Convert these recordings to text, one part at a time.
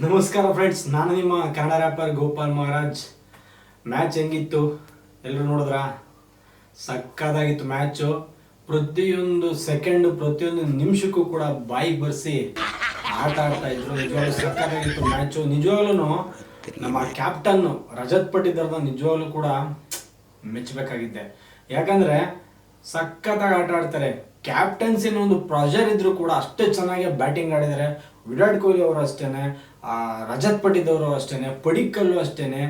ನಮಸ್ಕಾರ ಫ್ರೆಂಡ್ಸ್ ನಾನು ನಿಮ್ಮ ಕನ್ನಡ ರ್ಯಾಪರ್ ಗೋಪಾಲ್ ಮಹಾರಾಜ್. ಮ್ಯಾಚ್ ಹೆಂಗಿತ್ತು? ಎಲ್ಲರೂ ನೋಡಿದ್ರ? ಸಕ್ಕದಾಗಿತ್ತು ಮ್ಯಾಚು ಪ್ರತಿಯೊಂದು ಸೆಕೆಂಡ್ ಪ್ರತಿಯೊಂದು ನಿಮಿಷಕ್ಕೂ ಕೂಡ ಬಾಯಿಗೆ ಬರ್ಸಿ ಆಟ ಆಡ್ತಾ ಇದ್ರು. ನಿಜವಾಗ್ಲೂ ಸಕ್ಕದಾಗಿತ್ತು ಮ್ಯಾಚು ನಿಜವಾಗ್ಲೂ ನಮ್ಮ ಕ್ಯಾಪ್ಟನ್ ರಜತ್ ಪಟ್ಟಿದಾರ್ನ ನಿಜವಾಗ್ಲೂ ಕೂಡ ಮೆಚ್ಚಬೇಕಾಗಿದ್ದೆ. ಯಾಕಂದ್ರೆ ಸಕ್ಕತ್ತಾಗಿ ಆಟ ಆಡ್ತಾರೆ. ಕ್ಯಾಪ್ಟನ್ಸಿನ ಒಂದು ಪ್ರೆಷರ್ ಇದ್ದರೂ ಕೂಡ ಅಷ್ಟೇ ಚೆನ್ನಾಗಿ ಬ್ಯಾಟಿಂಗ್ ಆಡಿದ್ದಾರೆ. ವಿರಾಟ್ ಕೊಹ್ಲಿ ಅವರು ಅಷ್ಟೇ ರಜತ್ ಪಟಿದವರು ಅಷ್ಟೇನೆ, ಪಡಿಕಲ್ಲು ಅಷ್ಟೇ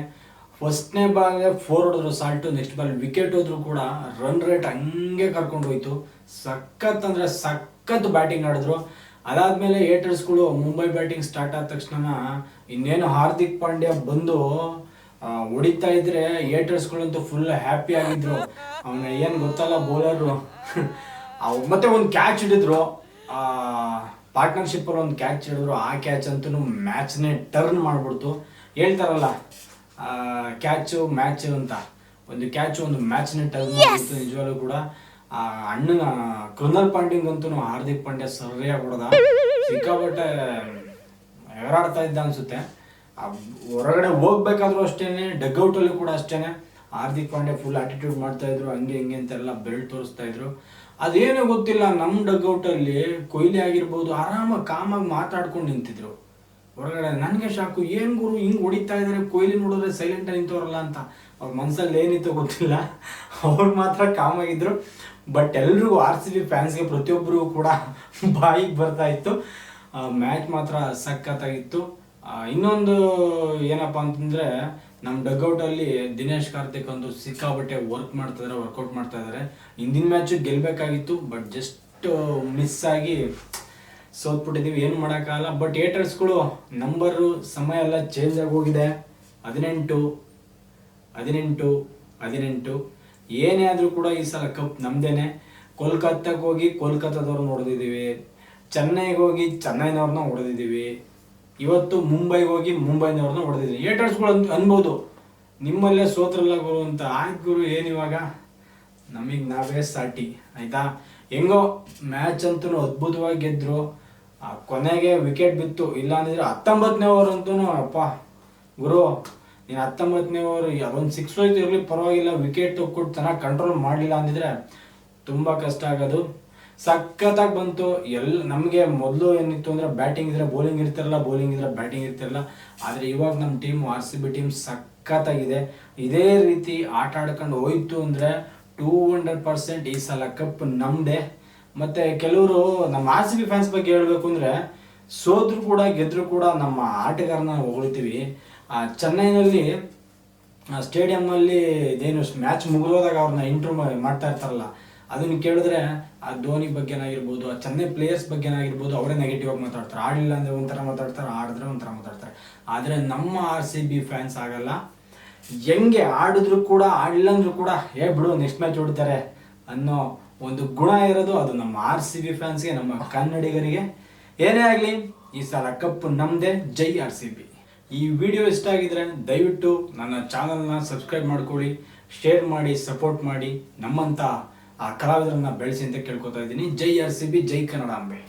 ಫಸ್ಟ್ನೇ ಬಾಲ್ ಫೋರ್ ಹೊಡೆದ್ರು ಸಾಲ್ಟು ನೆಕ್ಸ್ಟ್ ಬಾಲ್ ವಿಕೆಟ್ ಹೋದ್ರು ಕೂಡ ರನ್ ರೇಟ್ ಹಂಗೆ ಕರ್ಕೊಂಡು ಹೋಯ್ತು. ಸಖತ್ ಅಂದ್ರೆ ಸಖತ್ ಬ್ಯಾಟಿಂಗ್ ಆಡಿದ್ರು. ಅದಾದ್ಮೇಲೆ ಏಟರ್ಸ್ಗಳು ಮುಂಬೈ ಬ್ಯಾಟಿಂಗ್ ಸ್ಟಾರ್ಟ್ ಆದ ತಕ್ಷಣ ಇನ್ನೇನು ಹಾರ್ದಿಕ್ ಪಾಂಡ್ಯ ಬಂದು ಹೊಡಿತಾ ಇದ್ರೆ ಏಟರ್ಸ್ಗಳಂತೂ ಫುಲ್ ಹ್ಯಾಪಿ ಆಗಿದ್ರು. ಅವನ ಏನು ಗೊತ್ತಲ್ಲ ಬೌಲರು ಮತ್ತೆ ಒಂದು ಕ್ಯಾಚ್ ಹಿಡಿದ್ರು. ಪಾರ್ಟ್ನರ್ಶಿಪ್ ಅಲ್ಲಿ ಒಂದು ಕ್ಯಾಚ್ ಹಿಡಿದ್ರು. ಆ ಕ್ಯಾಚ್ ಅಂತೂ ಮ್ಯಾಚ್ನೇ ಟರ್ನ್ ಮಾಡ್ಬಿಡ್ತು. ಹೇಳ್ತಾರಲ್ಲ ಕ್ಯಾಚು ಮ್ಯಾಚ್ ಅಂತ. ಒಂದು ಕ್ಯಾಚ್ ಒಂದು ಮ್ಯಾಚ್ನೇ ಟರ್ನ್ ಮಾಡ್ಬಿಡ್ತು ನಿಜವಾಗ್ಲೂ ಕೂಡ. ಆ ಅಣ್ಣನ ಕೃಣಲ್ ಪಾಂಡಿಂಗ್ ಅಂತೂ ಹಾರ್ದಿಕ್ ಪಾಂಡ್ಯ ಸರಿಯಾಗಿ ಹೊಡೆದ. ಸಿಕ್ಕಾಪಟ್ಟೆ ಎಗರಾಡ್ತಾ ಇದ್ದ ಅನ್ಸುತ್ತೆ. ಹೊರಗಡೆ ಹೋಗ್ಬೇಕಾದ್ರೂ ಅಷ್ಟೇನೆ ಡಗ್ಔಟ್ ಅಲ್ಲಿ ಕೂಡ ಅಷ್ಟೇನೆ. ಹಾರ್ದಿಕ್ ಪಾಂಡೆ ಫುಲ್ ಆಟಿಟ್ಯೂಡ್ ಮಾಡ್ತಾ ಇದ್ರು, ಹಂಗೆ ಹಿಂಗೆ ಅಂತೆಲ್ಲ ಬೆಲ್ಟ್ ತೋರಿಸ್ತಾ ಇದ್ರು. ಅದೇನೋ ಗೊತ್ತಿಲ್ಲ ನಮ್ಮ ಡಗ್ಔಟ್ ಅಲ್ಲಿ ಕೊಹ್ಲಿ ಆಗಿರ್ಬೋದು ಆರಾಮಾಗಿ ಕಾಮಾಗಿ ಮಾತಾಡ್ಕೊಂಡು ನಿಂತಿದ್ರು. ಹೊರಗಡೆ ನನಗೆ ಶಾಕು, ಏನ್ ಗುರು, ಹಿಂಗೆ ಹೊಡಿತಾ ಇದಾರೆ, ಕೊಹ್ಲಿ ನೋಡಿದ್ರೆ ಸೈಲೆಂಟ್ ನಿಂತವ್ರಲ್ಲ ಅಂತ. ಅವ್ರ ಮನ್ಸಲ್ಲಿ ಏನಿತ್ತು ಗೊತ್ತಿಲ್ಲ. ಅವ್ರು ಮಾತ್ರ ಕಾಮಾಗಿದ್ರು. ಬಟ್ ಎಲ್ರಿಗೂ ಆರ್ ಸಿ ಬಿ ಫ್ಯಾನ್ಸ್ಗೆ ಪ್ರತಿಯೊಬ್ಬರಿಗೂ ಕೂಡ ಬಾಯಿಗೆ ಬರ್ತಾ ಇತ್ತು. ಮ್ಯಾಚ್ ಮಾತ್ರ ಸಖತ್ತಾಗಿತ್ತು. ಇನ್ನೊಂದು ಏನಪ್ಪ ಅಂತಂದ್ರೆ ನಮ್ಮ ಡಗ್ಔಟಲ್ಲಿ ದಿನೇಶ್ ಕಾರ್ತಿಕ್ ಒಂದು ಸಿಕ್ಕಾಬಟ್ಟೆ ವರ್ಕ್ ಮಾಡ್ತಾ ಇದಾರೆ ವರ್ಕೌಟ್ ಮಾಡ್ತಾ ಇದಾರೆ ಹಿಂದಿನ ಮ್ಯಾಚ್ ಗೆಲ್ಬೇಕಾಗಿತ್ತು ಬಟ್ ಜಸ್ಟ್ ಮಿಸ್ ಆಗಿ ಸೋತ್ಬಿಟ್ಟಿದೀವಿ. ಏನು ಮಾಡೋಕ್ಕಾಗಲ್ಲ. ಬಟ್ ಏಟರ್ಸ್ಗಳು ನಂಬರು ಸಮಯ ಎಲ್ಲ ಚೇಂಜ್ ಆಗಿ ಹೋಗಿದೆ. ಹದಿನೆಂಟು ಹದಿನೆಂಟು ಹದಿನೆಂಟು. ಏನೇ ಆದರೂ ಕೂಡ ಈ ಸಲ ಕಪ್ ನಮ್ದೇನೆ. ಕೋಲ್ಕತ್ತಾಗೆ ಹೋಗಿ ಕೋಲ್ಕತ್ತಾದವ್ರನ್ನ ಹೊಡೆದಿದ್ದೀವಿ ಚೆನ್ನೈಗೆ ಹೋಗಿ ಚೆನ್ನೈನವ್ರನ್ನ ಹೊಡೆದಿದ್ದೀವಿ ಇವತ್ತು ಮುಂಬೈಗೆ ಹೋಗಿ ಮುಂಬೈನವ್ರನ್ನ ಹೊಡೆದಿದ್ರು ಏಟರ್ಸ್ಗಳು ಅಂತ ಅನ್ಬೋದು. ನಿಮ್ಮಲ್ಲೇ ಸೋತ್ರಲ್ಲ ಗುರು ಅಂತ ಆಯ್ತು ಗುರು ಏನಿವಾಗ ನಮಗೆ ನಾವೇ ಸಾಟಿ, ಆಯ್ತಾ? ಹೆಂಗೋ ಮ್ಯಾಚ್ ಅಂತೂ ಅದ್ಭುತವಾಗಿ ಗೆದ್ದರು ಆ ಕೊನೆಗೆ ವಿಕೆಟ್ ಬಿತ್ತು. ಇಲ್ಲ ಅಂದಿದ್ರೆ ಹತ್ತೊಂಬತ್ತನೇ ಓವರ್ ಅಂತೂ ಅಪ್ಪ, ಗುರು, ನೀನು ಹತ್ತೊಂಬತ್ತನೇ ಓವರ್ ಅದೊಂದು ಸಿಕ್ಸ್ ಹೋಯ್ತು, ಇರಲಿ, ಪರವಾಗಿಲ್ಲ ವಿಕೆಟ್ ಕೊಟ್ಟು ಚೆನ್ನಾಗಿ ಕಂಟ್ರೋಲ್ ಮಾಡಲಿಲ್ಲ ಅಂದಿದ್ರೆ ತುಂಬ ಕಷ್ಟ ಆಗೋದು. ಸಖತ್ತಾಗಿ ಬಂತು. ಎಲ್ಲ ನಮಗೆ ಮೊದಲು ಏನಿತ್ತು ಅಂದ್ರೆ ಬ್ಯಾಟಿಂಗ್ ಇದ್ರೆ ಬೌಲಿಂಗ್ ಇರ್ತಿರಲ್ಲ ಬೌಲಿಂಗ್ ಇದ್ರೆ ಬ್ಯಾಟಿಂಗ್ ಇರ್ತಿರಲ್ಲ. ಆದರೆ ಇವಾಗ ನಮ್ಮ team R C B team ಸಖತ್ತಾಗಿದೆ. ಇದೇ ರೀತಿ ಆಟ ಆಡ್ಕೊಂಡು ಹೋಯ್ತು ಅಂದರೆ ಟೂ ಹಂಡ್ರೆಡ್ ಪರ್ಸೆಂಟ್ ಈ ಸಲ ಕಪ್ ನಮ್ದೆ. ಮತ್ತೆ ಕೆಲವರು ನಮ್ಮ ಆರ್ ಸಿ ಬಿ ಫ್ಯಾನ್ಸ್ ಬಗ್ಗೆ ಹೇಳಬೇಕು ಅಂದರೆ ಸೋದ್ರು ಕೂಡ ಗೆದ್ದರೂ ಕೂಡ ನಮ್ಮ ಆಟಗಾರನ ಆ, ಚೆನ್ನೈನಲ್ಲಿ ಸ್ಟೇಡಿಯಂನಲ್ಲಿ ಇದೇನು ಮ್ಯಾಚ್ ಮುಗಿದೋದಾಗ ಅವ್ರನ್ನ ಇಂಟ್ರೂ ಮಾಡ್ತಾ ಇರ್ತಾರಲ್ಲ ಅದನ್ನ ಕೇಳಿದ್ರೆ ಆ ಧೋನಿ ಬಗ್ಗೆನಾಗಿರ್ಬೋದು, ಆ ಚೆನ್ನೈ ಪ್ಲೇಯರ್ಸ್ ಬಗ್ಗೆನಾಗಿರ್ಬೋದು ಅವರೇ ನೆಗೆಟಿವ್ ಆಗಿ ಮಾತಾಡ್ತಾರೆ. ಆಡಿಲ್ಲ ಅಂದ್ರೆ ಒಂಥರ ಮಾತಾಡ್ತಾರೆ, ಆಡಿದ್ರೆ ಒಂಥರ ಮಾತಾಡ್ತಾರೆ. ಆದರೆ ನಮ್ಮ ಆರ್ ಸಿ ಬಿ ಫ್ಯಾನ್ಸ್ ಆಗಲ್ಲ. ಹೆಂಗೆ ಆಡಿದ್ರು ಕೂಡ ಆಡಿಲ್ಲ ಅಂದರೂ ಕೂಡ, ಹೇ ಬಿಡು ನೆಕ್ಸ್ಟ್ ಮ್ಯಾಚ್ ಹೊಡ್ತಾರೆ ಅನ್ನೋ ಒಂದು ಗುಣ ಇರೋದು ಅದು ನಮ್ಮ ಆರ್ ಸಿ ಬಿ ಫ್ಯಾನ್ಸ್ಗೆ ನಮ್ಮ ಕನ್ನಡಿಗರಿಗೆ. ಏನೇ ಆಗಲಿ, ಈ ಸಲ ಕಪ್ ನಮ್ದೇ, ಜೈ ಆರ್ ಸಿ ಬಿ ಈ ವಿಡಿಯೋ ಇಷ್ಟ ಆಗಿದ್ರೆ ದಯವಿಟ್ಟು ನನ್ನ ಚಾನಲ್ನ ಸಬ್ಸ್ಕ್ರೈಬ್ ಮಾಡ್ಕೊಳ್ಳಿ ಶೇರ್ ಮಾಡಿ ಸಪೋರ್ಟ್ ಮಾಡಿ ನಮ್ಮಂಥ ಆ ಕಲಾವಿದರನ್ನ ಬೆಳೆಸಿ ಅಂತ ಕೇಳ್ಕೊತಾ ಇದ್ದೀನಿ. ಜೈ ಆರ್ ಸಿ ಬಿ ಜೈ ಕನ್ನಡಾಂಬೆ